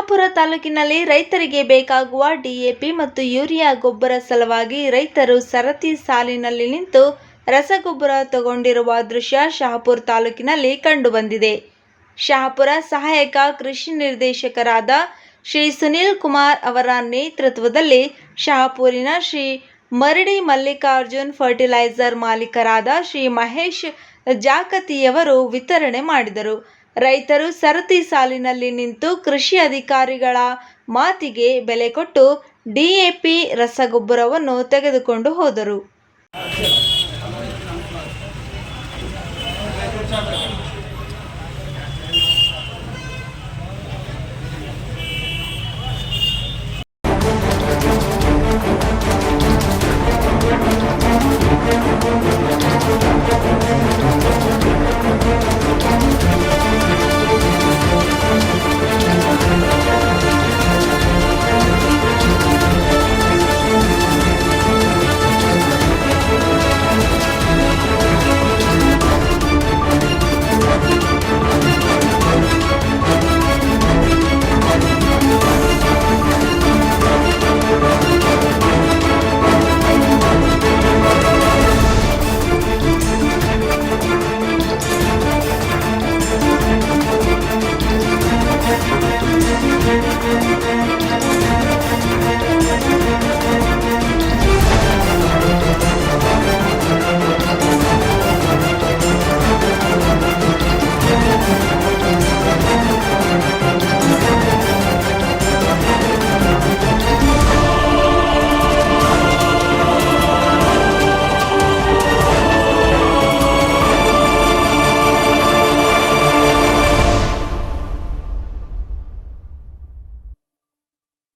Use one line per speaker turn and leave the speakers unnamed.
ಶಹಾಪುರ ತಾಲೂಕಿನಲ್ಲಿ ರೈತರಿಗೆ ಬೇಕಾಗುವ ಡಿಎಪಿ ಮತ್ತು ಯೂರಿಯಾ ಗೊಬ್ಬರ ಸಲುವಾಗಿ ರೈತರು ಸರತಿ ಸಾಲಿನಲ್ಲಿ ನಿಂತು ರಸಗೊಬ್ಬರ ತಗೊಂಡಿರುವ ದೃಶ್ಯ ಶಹಾಪುರ ತಾಲೂಕಿನಲ್ಲಿ ಕಂಡುಬಂದಿದೆ. ಶಹಾಪುರ ಸಹಾಯಕ ಕೃಷಿ ನಿರ್ದೇಶಕರಾದ ಶ್ರೀ ಸುನೀಲ್ ಕುಮಾರ್ ಅವರ ನೇತೃತ್ವದಲ್ಲಿ ಶಹಾಪುರಿನ ಶ್ರೀ ಮರಡಿ ಮಲ್ಲಿಕಾರ್ಜುನ್ ಫರ್ಟಿಲೈಸರ್ ಮಾಲೀಕರಾದ ಶ್ರೀ ಮಹೇಶ್ ಜಾಕತಿಯವರು ವಿತರಣೆ ಮಾಡಿದರು. ರೈತರು ಸರತಿ ಸಾಲಿನಲ್ಲಿ ನಿಂತು ಕೃಷಿ ಅಧಿಕಾರಿಗಳ ಮಾತಿಗೆ ಬೆಲೆ ಕೊಟ್ಟು ಡಿಎಪಿ ರಸಗೊಬ್ಬರವನ್ನು ತೆಗೆದುಕೊಂಡು ಹೋದರು.